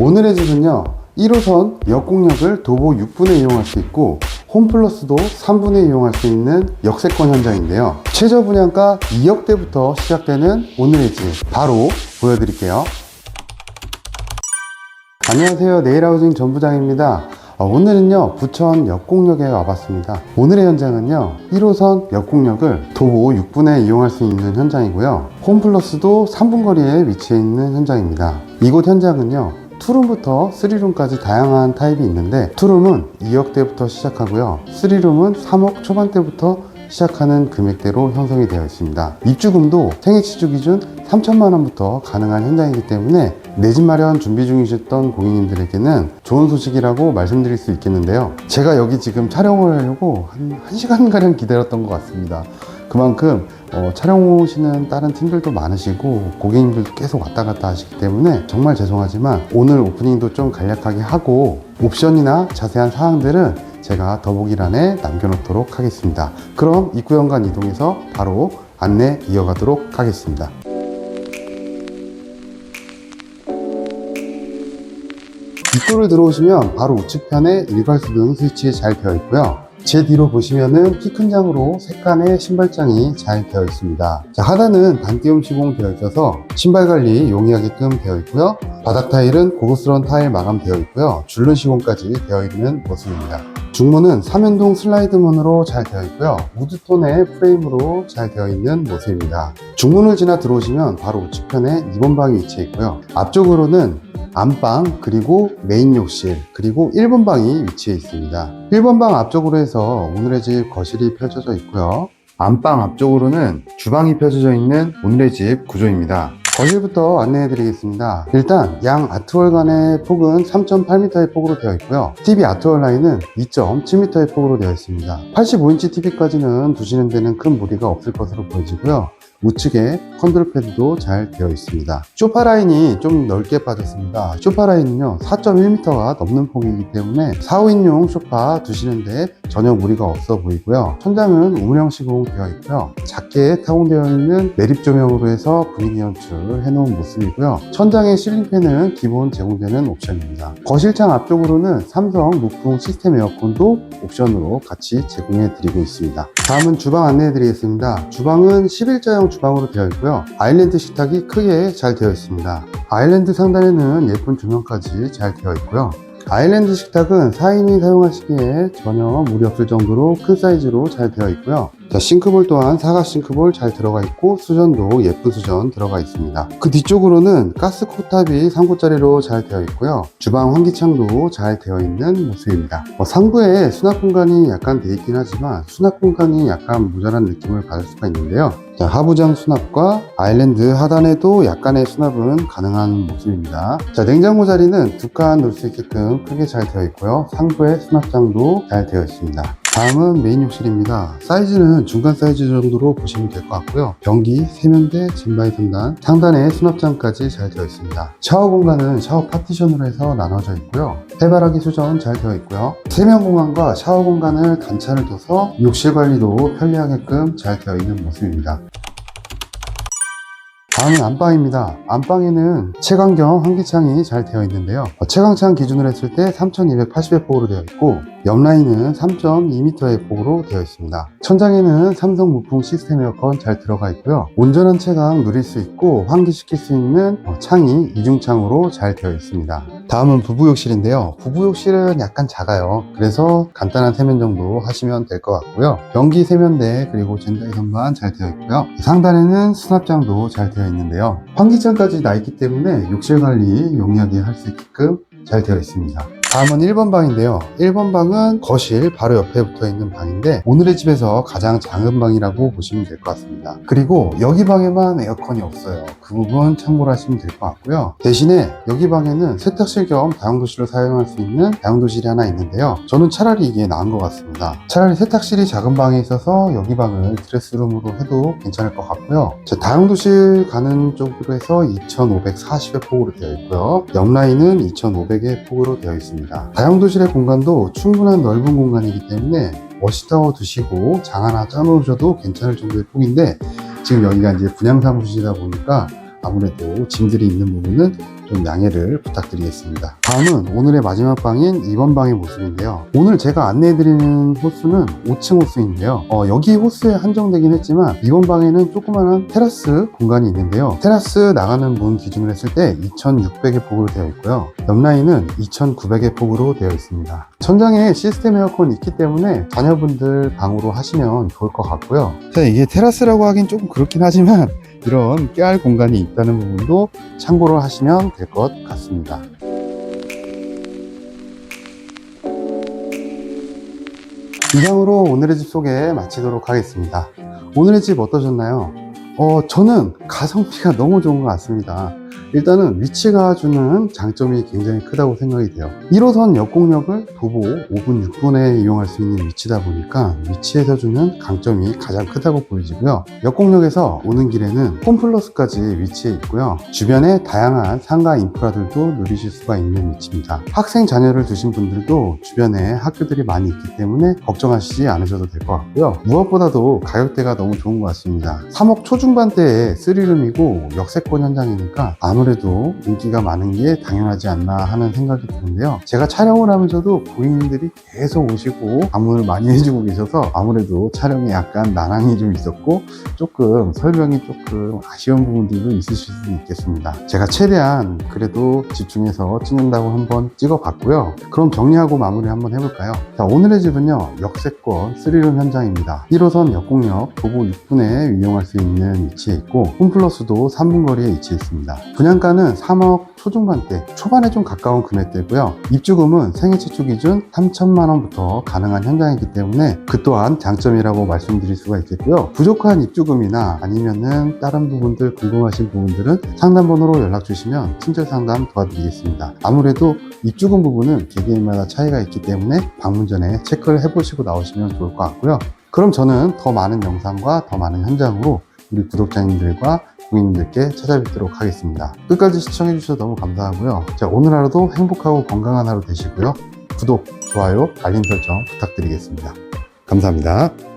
오늘의 집은요 1호선 역공역을 도보 6분에 이용할 수 있고 홈플러스도 3분에 이용할 수 있는 역세권 현장인데요. 최저 분양가 2억대부터 시작되는 오늘의 집 바로 보여드릴게요. 안녕하세요. 네일하우징 전부장입니다. 어, 오늘은요 부천 역공역에 와봤습니다. 오늘의 현장은요 1호선 역공역을 도보 6분에 이용할 수 있는 현장이고요. 홈플러스도 3분 거리에 위치해 있는 현장입니다. 이곳 현장은요 투룸부터 3룸까지 다양한 타입이 있는데 투룸은 2억대부터 시작하고요 3룸은 3억 초반대부터 시작하는 금액대로 형성이 되어 있습니다. 입주금도 생애치주 기준 3천만 원부터 가능한 현장이기 때문에 내 집 마련 준비 중이셨던 고객님들에게는 좋은 소식이라고 말씀드릴 수 있겠는데요. 제가 여기 지금 촬영을 하려고 한 1시간가량 기다렸던 것 같습니다. 그만큼 어, 촬영 오시는 다른 팀들도 많으시고 고객님들도 계속 왔다 갔다 하시기 때문에 정말 죄송하지만 오늘 오프닝도 좀 간략하게 하고 옵션이나 자세한 사항들은 제가 더보기란에 남겨놓도록 하겠습니다. 그럼 입구 현관 이동해서 바로 안내 이어가도록 하겠습니다. 입구를 들어오시면 바로 우측편에 일괄 수등 스위치 잘 되어 있고요. 제 뒤로 보시면은 키 큰 장으로 색간의 신발장이 잘 되어 있습니다. 자, 하단은 반띄움 시공 되어 있어서 신발 관리 용이하게끔 되어 있고요. 바닥 타일은 고급스러운 타일 마감되어 있고요. 줄눈 시공까지 되어 있는 모습입니다. 중문은 삼연동 슬라이드문으로 잘 되어 있고요. 우드톤의 프레임으로 잘 되어 있는 모습입니다. 중문을 지나 들어오시면 바로 우측편에 2번 방이 위치해 있고요. 앞쪽으로는 안방 그리고 메인 욕실 그리고 1번 방이 위치해 있습니다 1번 방 앞쪽으로 해서 오늘의 집 거실이 펼쳐져 있고요 안방 앞쪽으로는 주방이 펼쳐져 있는 오늘의 집 구조입니다 거실부터 안내해 드리겠습니다 일단 양 아트월 간의 폭은 3.8m의 폭으로 되어 있고요 TV 아트월 라인은 2.7m의 폭으로 되어 있습니다 85인치 TV까지는 두시는 데는 큰 무리가 없을 것으로 보여지고요 우측에 컨트롤 패드도 잘 되어 있습니다. 쇼파 라인이 좀 넓게 빠졌습니다. 쇼파 라인은요 4.1m가 넘는 폭이기 때문에 4, 5인용 쇼파 두시는데 전혀 무리가 없어 보이고요. 천장은 우물형 시공 되어 있고요. 작게 타공되어 있는 매립 조명으로 해서 분위기 연출을 해놓은 모습이고요. 천장의 실링팬은 기본 제공되는 옵션입니다. 거실창 앞쪽으로는 삼성 무풍 시스템 에어컨도 옵션으로 같이 제공해 드리고 있습니다. 다음은 주방 안내해 드리겠습니다. 주방은 11자형 주방으로 되어 있고요. 아일랜드 식탁이 크게 잘 되어 있습니다. 아일랜드 상단에는 예쁜 조명까지 잘 되어 있고요. 아일랜드 식탁은 4인이 사용하시기에 전혀 무리 없을 정도로 큰 사이즈로 잘 되어 있고요. 자, 싱크볼 또한 사각 싱크볼 잘 들어가 있고 수전도 예쁜 수전 들어가 있습니다. 그 뒤쪽으로는 가스 코탑이 3구짜리로 잘 되어 있고요. 주방 환기창도 잘 되어 있는 모습입니다. 뭐 상부에 수납 공간이 약간 되어 있긴 하지만 수납 공간이 약간 모자란 느낌을 받을 수가 있는데요. 자, 하부장 수납과 아일랜드 하단에도 약간의 수납은 가능한 모습입니다. 자, 냉장고 자리는 두 칸 놓을 수 있게끔 크게 잘 되어 있고요. 상부에 수납장도 잘 되어 있습니다. 다음은 메인 욕실입니다. 사이즈는 중간 사이즈 정도로 보시면 될 것 같고요. 변기, 세면대, 진바이 등단, 상단에 수납장까지 잘 되어 있습니다. 샤워 공간은 샤워 파티션으로 해서 나눠져 있고요. 해바라기 수전 잘 되어 있고요. 세면 공간과 샤워 공간을 단차를 둬서 욕실 관리도 편리하게끔 잘 되어 있는 모습입니다. 다음은 안방입니다. 안방에는 채광경 환기창이 잘 되어 있는데요. 어, 채광창 기준으로 했을 때 3280의 폭으로 되어 있고 옆 라인은 3.2m의 폭으로 되어 있습니다. 천장에는 삼성 무풍 시스템 에어컨 잘 들어가 있고요. 온전한 채광 누릴 수 있고 환기시킬 수 있는 어, 창이 이중창으로 잘 되어 있습니다. 다음은 부부욕실인데요. 부부욕실은 약간 작아요. 그래서 간단한 세면 정도 하시면 될 것 같고요. 변기 세면대 그리고 젠다이 선반 잘 되어 있고요. 상단에는 수납장도 잘 되어 있는데요. 환기창까지 나 있기 때문에 욕실 관리 용이하게 할 수 있게끔 잘 되어 있습니다. 다음은 1번 방인데요. 1번 방은 거실 바로 옆에 붙어 있는 방인데 오늘의 집에서 가장 작은 방이라고 보시면 될 것 같습니다. 그리고 여기 방에만 에어컨이 없어요. 그 부분 참고를 하시면 될 것 같고요. 대신에 여기 방에는 세탁실 겸 다용도실로 사용할 수 있는 다용도실이 하나 있는데요. 저는 차라리 이게 나은 것 같습니다. 차라리 세탁실이 작은 방에 있어서 여기 방을 드레스룸으로 해도 괜찮을 것 같고요. 제 다용도실 가는 쪽으로 해서 2540의 폭으로 되어 있고요. 옆 라인은 2500의 폭으로 되어 있습니다. 다용도실의 공간도 충분한 넓은 공간이기 때문에 워시타워 두시고 장 하나 짜놓으셔도 괜찮을 정도의 폭인데 지금 여기가 이제 분양 사무실이다 보니까 아무래도 짐들이 있는 부분은 좀 양해를 부탁드리겠습니다. 다음은 오늘의 마지막 방인 2번 방의 모습인데요. 오늘 제가 안내해드리는 호수는 5층 호수인데요. 어, 여기 호수에 한정되긴 했지만 2번 방에는 조그마한 테라스 공간이 있는데요. 테라스 나가는 문 기준으로 했을 때 2600의 폭으로 되어 있고요. 옆라인은 2900의 폭으로 되어 있습니다. 천장에 시스템 에어컨이 있기 때문에 자녀분들 방으로 하시면 좋을 것 같고요. 자, 이게 테라스라고 하긴 조금 그렇긴 하지만 이런 깨알 공간이 있다는 부분도 참고를 하시면 될 것 같습니다. 이상으로 오늘의 집 소개 마치도록 하겠습니다. 오늘의 집 어떠셨나요? 어, 저는 가성비가 너무 좋은 것 같습니다. 일단은 위치가 주는 장점이 굉장히 크다고 생각이 돼요. 1호선 역공역을 도보 5분, 6분에 이용할 수 있는 위치다 보니까 위치에서 주는 강점이 가장 크다고 보여지고요. 역공역에서 오는 길에는 홈플러스까지 위치해 있고요. 주변에 다양한 상가 인프라들도 누리실 수가 있는 위치입니다. 학생 자녀를 두신 분들도 주변에 학교들이 많이 있기 때문에 걱정하시지 않으셔도 될 것 같고요. 무엇보다도 가격대가 너무 좋은 것 같습니다. 3억 초중반대의 스리룸이고 역세권 현장이니까 아 무래도 인기가 많은 게 당연하지 않나 하는 생각이 드는데요. 제가 촬영을 하면서도 고객님들이 계속 오시고 방문을 많이 해주고 계셔서 아무래도 촬영에 약간 난항이 좀 있었고 조금 설명이 조금 아쉬운 부분들도 있으실 수 있겠습니다. 제가 최대한 그래도 집중해서 찍는다고 한번 찍어봤고요. 그럼 정리하고 마무리 한번 해볼까요? 자, 오늘의 집은요, 역세권 3룸 현장입니다. 1호선 역공역 도보 6분에 이용할 수 있는 위치에 있고, 홈플러스도 3분 거리에 위치해 있습니다. 분양가는 3억 초중반대, 초반에 좀 가까운 금액대고요. 입주금은 생애 최초 기준 3천만 원부터 가능한 현장이기 때문에 그 또한 장점이라고 말씀드릴 수가 있겠고요. 부족한 입주금이나 아니면은 다른 부분들 궁금하신 부분들은 상담번호로 연락 주시면 친절 상담 도와드리겠습니다. 아무래도 입주금 부분은 개개인마다 차이가 있기 때문에 방문 전에 체크를 해보시고 나오시면 좋을 것 같고요. 그럼 저는 더 많은 영상과 더 많은 현장으로 우리 구독자님들과 고객님들께 찾아뵙도록 하겠습니다. 끝까지 시청해주셔서 너무 감사하고요. 자, 오늘 하루도 행복하고 건강한 하루 되시고요. 구독, 좋아요, 알림 설정 부탁드리겠습니다. 감사합니다.